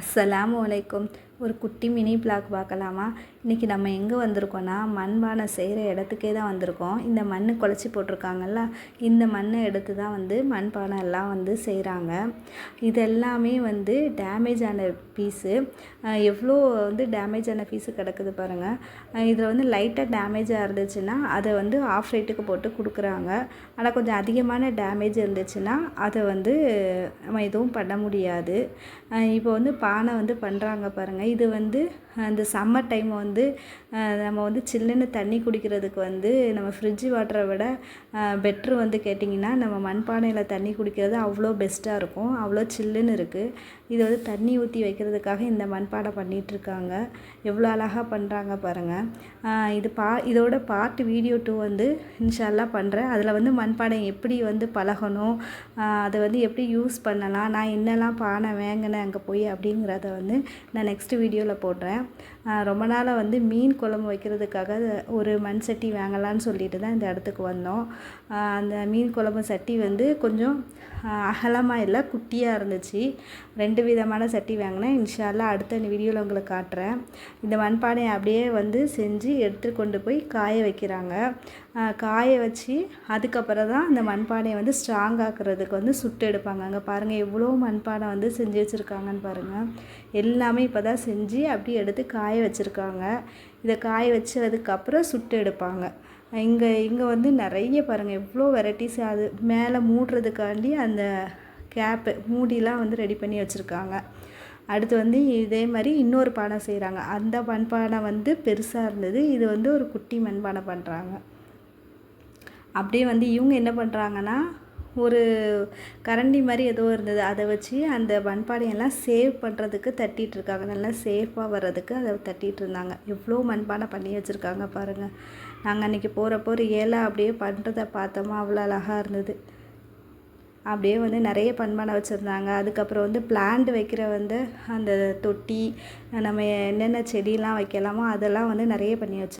അസ്സലാമലൈക്കും ஒரு குட்டி மினி பிளாக் பார்க்கலாமா? இன்றைக்கி நம்ம எங்கே வந்திருக்கோன்னா மண்பானை செய்கிற இடத்துக்கே தான் வந்திருக்கோம். இந்த மண் குழச்சி போட்டிருக்காங்கல்ல இந்த மண்ணை எடுத்து தான் வந்து மண்பானை எல்லாம் வந்து செய்கிறாங்க இது எல்லாமே வந்து டேமேஜ் ஆன பீஸு எவ்வளோ வந்து டேமேஜ் ஆன பீஸு கிடக்குது பாருங்கள் இதில் வந்து லைட்டாக டேமேஜாக இருந்துச்சுன்னா அதை வந்து ஆஃப் ரேட்டுக்கு போட்டு கொடுக்குறாங்க. ஆனால் கொஞ்சம் அதிகமான டேமேஜ் இருந்துச்சுன்னா அதை வந்து நம்ம எதுவும் பண்ண முடியாது. இப்போ வந்து பானை வந்து பண்ணுறாங்க பாருங்கள் இது வந்து அந்த சம்மர் டைம் வந்து நம்ம வந்து சில்லுன்னு தண்ணி குடிக்கிறதுக்கு வந்து நம்ம ஃப்ரிட்ஜ் வாட்டரை விட பெட்ரு வந்து கேட்டிங்கன்னா நம்ம மண்பானையில் தண்ணி குடிக்கிறது அவ்வளோ பெஸ்ட்டாக இருக்கும். அவ்வளோ சில்லுன்னு இருக்குது இது வந்து தண்ணி ஊற்றி வைக்கிறதுக்காக இந்த மண்பானை பண்ணிகிட்ருக்காங்க எவ்வளோ அழகாக பண்ணுறாங்க பாருங்கள் இது பா இதோட பார்ட் வீடியோ டூ வந்து இன்ஷால்லா பண்ணுறேன் அதில் வந்து மண்பானை எப்படி வந்து பழகணும் அதை வந்து எப்படி யூஸ் பண்ணலாம் நான் என்னெல்லாம் பானை வாங்கினேன் அங்கே போய் அப்படிங்கிறத வந்து நான் நெக்ஸ்ட் வீடியோவில் போடுறேன். ரொம்ப நாளாக வந்து மீன் குழம்பு வைக்கிறதுக்காக ஒரு மண் சட்டி வாங்கலான்னு சொல்லிட்டு தான் இந்த இடத்துக்கு வந்தோம். அந்த மீன் குழம்பு சட்டி வந்து கொஞ்சம் அகலமாக இல்லை குட்டியாக இருந்துச்சு. ரெண்டு விதமான சட்டி வாங்கினேன். இன்ஷால்லா அடுத்த வீடியோவில் உங்களுக்கு காட்டுறேன். இந்த மண்பானையை அப்படியே வந்து செஞ்சு எடுத்து கொண்டு போய் காய வைக்கிறாங்க. காய வச்சு அதுக்கப்புறம் தான் அந்த மண்பானையை வந்து ஸ்ட்ராங் ஆக்குறதுக்கு வந்து சுட்டு எடுப்பாங்க. அங்கே பாருங்கள் எவ்வளோ மண்பானை வந்து செஞ்சு வச்சுருக்காங்கன்னு பாருங்கள் எல்லாமே இப்போ தான் செஞ்சு அப்படியே எடுத்து காய வச்சுருக்காங்க. இதை காய வச்சதுக்கப்புறம் சுட்டு எடுப்பாங்க. இங்கே இங்கே வந்து நிறைய பாருங்கள் எவ்வளோ வெரைட்டிஸ் அது மேலே மூடுறதுக்காண்டி அந்த கேப்பு மூடிலாம் வந்து ரெடி பண்ணி வச்சுருக்காங்க. அடுத்து வந்து இதே மாதிரி இன்னொரு பானை செய்கிறாங்க அந்த மண்பானை வந்து பெருசாக இருந்தது இது வந்து ஒரு குட்டி மண்பானை பண்ணுறாங்க அப்படியே வந்து இவங்க என்ன பண்ணுறாங்கன்னா ஒரு கரண்டி மாதிரி ஏதோ இருந்தது. அதை வச்சு அந்த மண்பானையெல்லாம் சேவ் பண்ணுறதுக்கு தட்டிகிட்ருக்காங்க நல்லா சேஃபாக வர்றதுக்கு அதை தட்டிகிட்டு இருந்தாங்க. எவ்வளோ மண்பானை பண்ணி வச்சுருக்காங்க பாருங்கள் நாங்கள் அன்றைக்கி போகிறப்போ ஒரு ஏழை அப்படியே பண்ணுறத பார்த்தோமா? அவ்வளோ அழகாக இருந்தது. அப்படியே வந்து நிறைய பண்பானை வச்சுருந்தாங்க. அதுக்கப்புறம் வந்து பிளான்ட் வைக்கிற வந்து அந்த தொட்டி நம்ம என்னென்ன செடியெலாம் வைக்கலாமோ அதெல்லாம் வந்து நிறைய பண்ணி வச்சு